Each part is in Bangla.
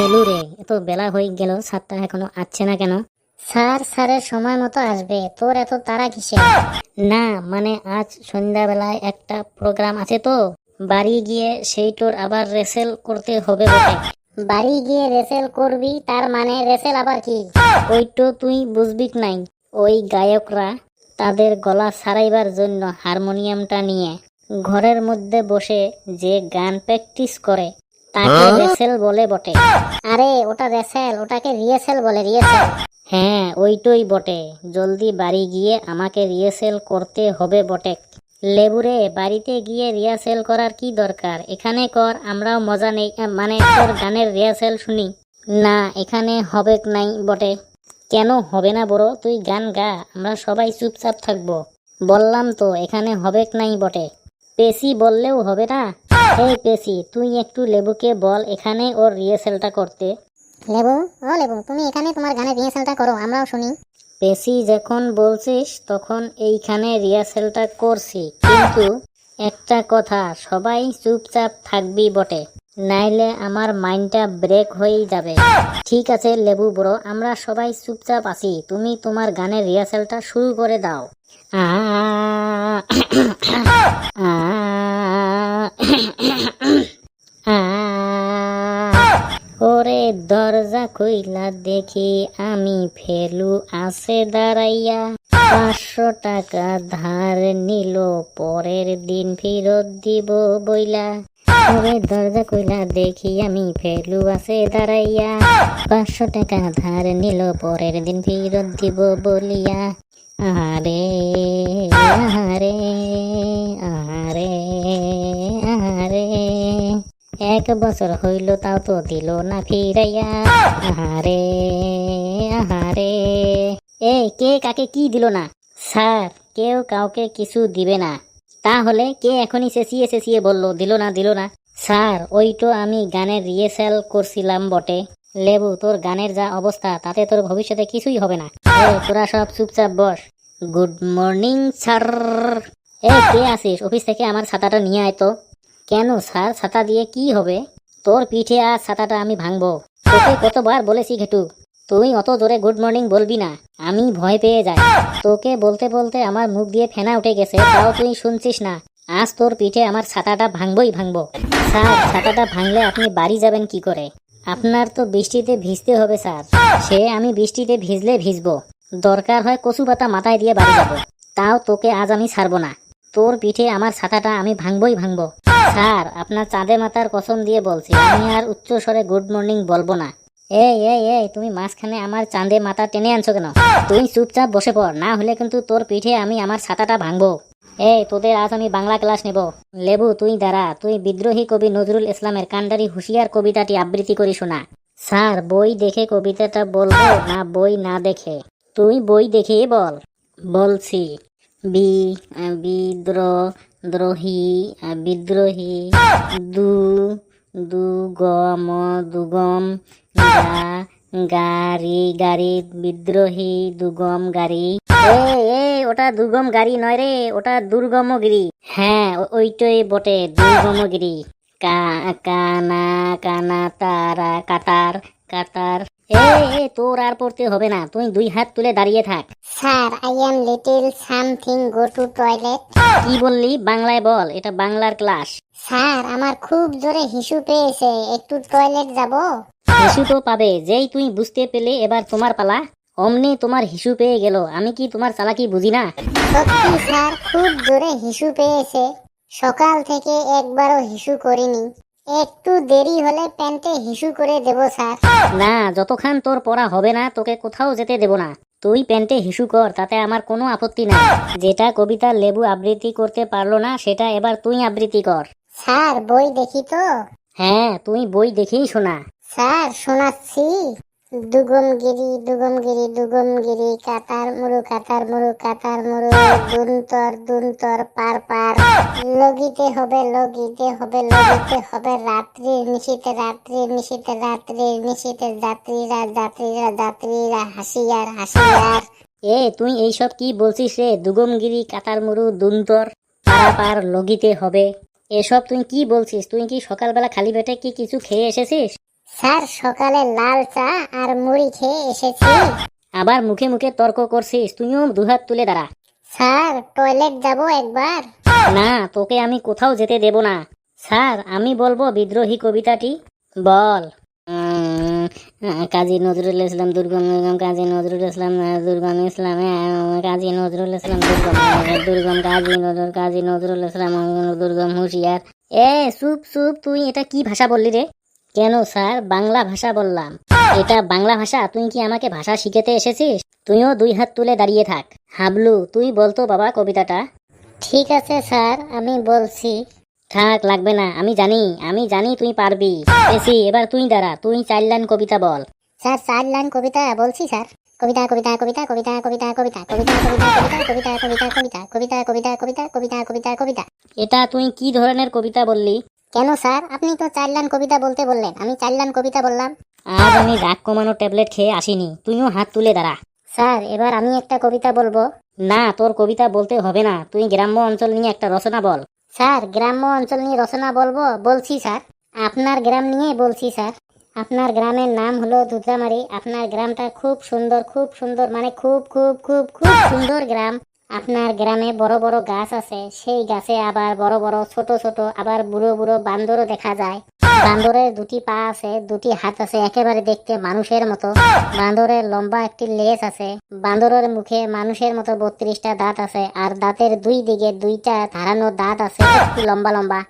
ফেলু রে এত বেলা হয়ে গেল, সাতটা এখনও আসছে না কেন? স্যার, স্যারের সময় মতো আসবে, তোর এত তারা কিসে? না মানে আজ সন্ধ্যাবেলায় একটা প্রোগ্রাম আছে তো। বাড়ি গিয়ে সেই তোর আবার রেসেল করতে হবে বটে। বাড়ি গিয়ে রেসেল করবি, তার মানে রেসেল আবার কি? ওই তো তুই বুঝবি নাই? ওই গায়করা তাদের গলা সারাইবার জন্য হারমোনিয়ামটা নিয়ে ঘরের মধ্যে বসে যে গান প্র্যাকটিস করে তাকে রেসেল বলে বটে। আরে ওটা রেসেল ওটাকে রিয়েসেল বলে রিয়েসেল। হ্যাঁ ওইটই বটে। জলদি বাড়ি গিয়ে আমাকে রিয়েসেল করতে হবে বটে। লেবুরে বাড়িতে গিয়ে রিহার্সেল করার কি দরকার? এখানে কর আমরাও মজা নেই। মানে তোর গানের রিহার্সেল শুনি। না এখানে হবে নাই বটে। কেন হবে না বড়? তুই গান গা আমরা সবাই চুপচাপ থাকব। বললাম তো এখানে হবে নাই বটে। পেশি বললেও হবে না? এই পেশি তুই একটু লেবুকে বল এখানে ওর রিহার্সেলটা করতে লেবু ও লেবু তুমি এখানে তোমার গানের রিহার্সালটা করো আমরাও শুনি পেশি যখন বলছিস তখন এইখানে রিহার্সেলটা করছি কিন্তু একটা কথা সবাই চুপচাপ থাকবি বটে নাইলে আমার মাইন্ডটা ব্রেক হয়ে যাবে ঠিক আছে লেবু বড় আমরা সবাই চুপচাপ আছি তুমি তোমার গানের রিহার্সেলটা শুরু করে দাও আ ওরে দরজা কইলা দেখি আমি ফেলু আছে দাঁড়াইয়া। পাঁচশো টাকা ধার নিল, পরের দিন ফেরত দিব বইলা। ওরে দরজা কইলা দেখি আমি ফেলু আছে দাঁড়াইয়া। পাঁচশো টাকা ধার নিল, পরের দিন ফেরত দিব বলিয়া। আহারে আহারে আহারে। এক বছর হইল, তাও তো দিল না ফিরাইয়া। আহারে আহারে। এই, কে কাকে কি দিল না? স্যার, কেউ কাউকে কিছু দিবে না। তাহলে কে এখনই চেঁচিয়ে চেঁচিয়ে বলল, দিল না দিল না। স্যার ওই তো আমি গানের রিহার্সাল করছিলাম বটে। লেবু, তোর গানের যা অবস্থা, তাতে তোর ভবিষ্যতে কিছুই হবে না। তোরা সব চুপচাপ বস। Good morning, sir. এ কে আসিস অফিস থেকে আমার ছাতাটা নিয়ে আয় তো। কেন স্যার? ছাতা দিয়ে কি হবে? তোর পিঠে আর ছাতাটা আমি ভাঙবো। তোকে কতবার বলেছি ঘেটু, তুই অত জোরে গুড মর্নিং বলবি না, আমি ভয় পেয়ে যাই। তোকে বলতে বলতে আমার মুখ দিয়ে ফেনা উঠে গেছে, তাও তুই শুনছিস না। আজ তোর পিঠে আমার ছাতাটা ভাঙবই ভাঙবো। স্যার, ছাতাটা ভাঙলে আপনি বাড়ি যাবেন কি করে? আপনার তো বৃষ্টিতে ভিজতে হবে, স্যার। সে আমি বৃষ্টিতে ভিজলে ভিজবো। দরকার হয় কচু পাতা মাথায় দিয়ে বাড়ি যাব। তাও তোকে আজ আমি ছাড়বো না। তোর পিঠে আমার ছাতাটা আমি ভাঙবই ভাঙবো। স্যার, আপনার চাঁদে মাতার কসম দিয়ে বলছি, আমি আর উচ্চ স্বরে গুড মর্নিং বলব না। এই এই এই, তুমি মাঝখানে আমার চাঁদে মাথা টেনে আনছো কেন? তুই চুপচাপ বসে পড়, না হলে কিন্তু তোর পিঠে আমি আমার ছাতাটা ভাঙবো। এই, তোদের আজ আমি বাংলা ক্লাস নেব। লেবু, তুই দাঁড়া, তুই বিদ্রোহী কবি নজরুল ইসলামের কান্ডারি হুঁশিয়ার কবিতাটি আবৃত্তি করি শোনা। স্যার, বই দেখে কবিতাটা বলব না বই না দেখে? তুই বই দেখেই বল। বলছি বি বিদ্রোহ দ্রোহী বিদ্রোহী, দু, দুগম দুগম, গা, গাড়ি গাড়ি, বিদ্রোহী, দুগম, গাড়ি। এই ওটা দুর্গম গাড়ি নয় রে, ওটা দুর্গমগিরি। হ্যাঁ ওইটাই বটে, দুর্গমগিরি। কানা কানা তারা কাতার কাতার। এই তোর আর পড়তে হবে না। তুই দুই হাত তুলে দাঁড়িয়ে থাক। Sir I am little something go to toilet কি বললি? বাংলায় বল। এটা বাংলার ক্লাস। স্যার আমার খুব জোরে হিসু পেয়েছে। একটু টয়লেট যাব? হিসু তো পাবে। যেই তুই বুঝতে পেলে এবার তোমার পালা। অমনি তোমার হিসু পেয়ে গেল। আমি কি তোমার চালাকি বুঝি না? সত্যি স্যার খুব জোরে হিসু পেয়েছে। সকাল থেকে একবারও হিসু করিনি। একটু দেরি হলে প্যান্টে হিসু করে দেব স্যার। না যতক্ষণ তোর পড়া হবে না তোকে কোথাও যেতে দেব না। তুই প্যান্টে হিসু কর তাতে আমার কোনো আপত্তি নাই। যেটা কবিতা লেবু আবৃত্তি করতে পারল না সেটা এবার তুই আবৃত্তি কর। স্যার বই দেখি তো? হ্যাঁ তুই বই দেখেই শোনা। স্যার শোনাচ্ছি। দুগমগিরি দুগমগিরি দুগমগিরি, কাতার মুরু কাতার মুরু কাতার মুরু, দুন্তর দুন্তর, পার পার। লগিতে হবে লগিতে হবে লগিতে হবে রাত্রির নিশীতে রাত্রির নিশীতে রাত্রির নিশীতে যাত্রীরা যাত্রীরা যাত্রীরা, হাসিয়ার হাসিয়ার। এ, তুই এইসব কি বলছিস রে? দুগমগিরি কাতারমুরু দুন্তর পারাপার লগিতে হবে। এসব তুই কি বলছিস? তুই কি সকালবেলা খালি পেটে কি কিছু খেয়ে এসেছিস? স্যার সকালে লাল চা আর মুড়ি খেয়ে এসেছি। আবার মুখে মুখে তর্ক করছিস তুইও দুহাত তুলে দাঁড়া। স্যার টয়লেট যাব একবার। না তোকে আমি কোথাও যেতে দেব না। স্যার আমি বলব বিদ্রোহী কবিতাটি বল। কাজী নজরুল ইসলাম দুর্গম দুর্গম কাজী নজরুল ইসলাম দুর্গম ইসলাম কাজী নজরুল ইসলাম দুর্গম দুর্গম কাজী নজরুল কাজী নজরুল ইসলাম দুর্গম হুঁশিয়ার। এ সুপ সুপ তুই এটা কি ভাষা বললি রে? কেন স্যার বাংলা ভাষা বললাম এটা বাংলা ভাষা তুই কি আমাকে ভাষা শিখেতে এসেছিস তুইও দুই হাত তুলে দাঁড়িয়ে থাক হাবলু তুই বলতো বাবা কবিতাটা ঠিক আছে স্যার আমি বলছি থাক লাগবে না আমি জানি আমি জানি তুই পারবি এসি এবার তুই দাঁড়া তুই চার লাইন কবিতা বল স্যার চার লাইন কবিতা বলছি স্যার কবিতা কবিতা কবিতা কবিতা কবিতা কবিতা কবিতা কবিতা কবিতা কবিতা কবিতা কবিতা কবিতা কবিতা কবিতা কবিতা কবিতা কবিতা এটা তুই কি ধরনের কবিতা বললি কেন স্যার? আপনি তো চার লাইন কবিতা বলতে বললেন। আমি চার লাইন কবিতা বললাম। আজ আমি রাগ কমানো ট্যাবলেট খেয়ে আসিনি। তুইও হাত তুলে দাঁড়া। স্যার এবার আমি একটা কবিতা বলব। না তোর কবিতা বলতে হবে না। তুই গ্রাম্য অঞ্চল নিয়ে একটা রচনা বল। স্যার গ্রাম্য অঞ্চল নিয়ে রচনা বলব? বলছি স্যার। আপনার গ্রাম নিয়ে বলছি স্যার। আপনার গ্রামের নাম হলো দুধরামারি আপনার গ্রামটা খুব সুন্দর খুব সুন্দর মানে খুব খুব খুব খুব সুন্দর গ্রাম। আপনার গ্রামে বড় বড় গাছ আছে, সেই গাছে আবার বড় বড়, ছোট ছোট, আবার বুড়ো বুড়ো বান্দরও দেখা যায়। বান্দরের দুটি পা আছে, দুটি হাত আছে, একেবারে দেখতে মানুষের মতো। বান্দরের লম্বা একটি লেজ আছে, বান্দরের মুখে মানুষের মতো বত্রিশটা দাঁত আছে, আর দাঁতের দুই দিকে দুইটা ধারানো দাঁত আছে লম্বা লম্বা।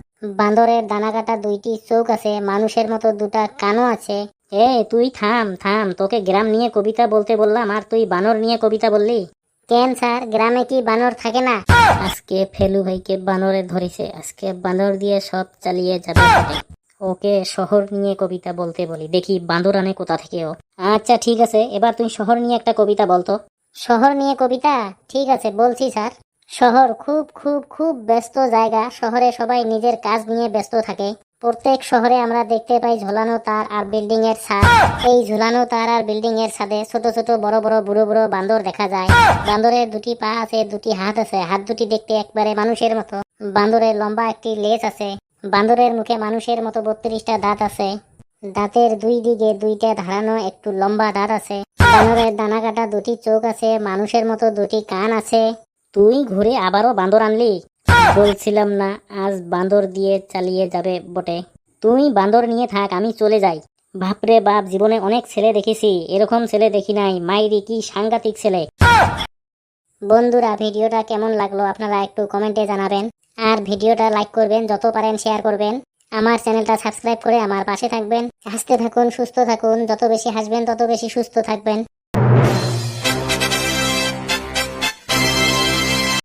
বান্দরের দানা কাটা দুইটি চোখ আছে, মানুষের মতো দুটা কানও আছে। এ তুই থাম থাম, তোকে গ্রাম নিয়ে কবিতা বলতে বললাম, আর তুই বানর নিয়ে কবিতা বললি? কেন স্যার? গ্রামে কি বানর থাকে না? আজকে ফেলু ভাইকে বানরে ধরেছে। আজকে বানর দিয়ে সব চালিয়ে যাবে। ওকে। ওকে শহর নিয়ে কবিতা বলতে বলি। দেখি বান্দর আনে কোথা থেকে ও। আচ্ছা ঠিক আছে। এবার তুমি শহর নিয়ে একটা কবিতা বলতো। শহর নিয়ে কবিতা? ঠিক আছে বলছি স্যার। শহর খুব খুব খুব ব্যস্ত জায়গা। শহরে সবাই নিজের কাজ নিয়ে ব্যস্ত থাকে। প্রত্যেক শহরে আমরা দেখতে পাই ঝোলানো তার আর বিল্ডিং এর ছাদ। এই ঝোলানো তার আর বিল্ডিং এর ছাদে ছোট ছোট বড় বড় বুড়ো বুড়ো বান্দর দেখা যায়। বান্দরের দুটি পা আছে, দুটি হাত আছে, হাত দুটি দেখতে একবারে মানুষের মতো। বান্দরের লম্বা একটি লেজ আছে। বান্দরের মুখে মানুষের মতো বত্রিশটা দাঁত আছে। দাঁতের দুই দিকে দুইটা ধারানো একটু লম্বা দাঁত আছে। বানরের দানা কাটা দুটি চোখ আছে, মানুষের মতো দুটি কান আছে। তুই ঘুরে আবারও বান্দর আনলি। বলছিলাম না, আজ বান্দর দিয়ে চালিয়ে যাবে বটে। তুই বান্দর নিয়ে থাক, আমি চলে যাই। বাপরে বাপ, জীবনে অনেক ছেলে দেখেছি, এরকম ছেলে দেখি নাই। মাইরি, কি সাংঘাতিক ছেলে। বন্ধুরা, ভিডিওটা কেমন লাগল আপনারা একটু কমেন্টে জানাবেন। আর ভিডিওটা লাইক করবেন, যত পারেন শেয়ার করবেন। আমার চ্যানেলটা সাবস্ক্রাইব করে আমার পাশে থাকবেন। হাসতে থাকুন, সুস্থ থাকুন, যত বেশি হাসবেন, তত বেশি সুস্থ থাকবেন।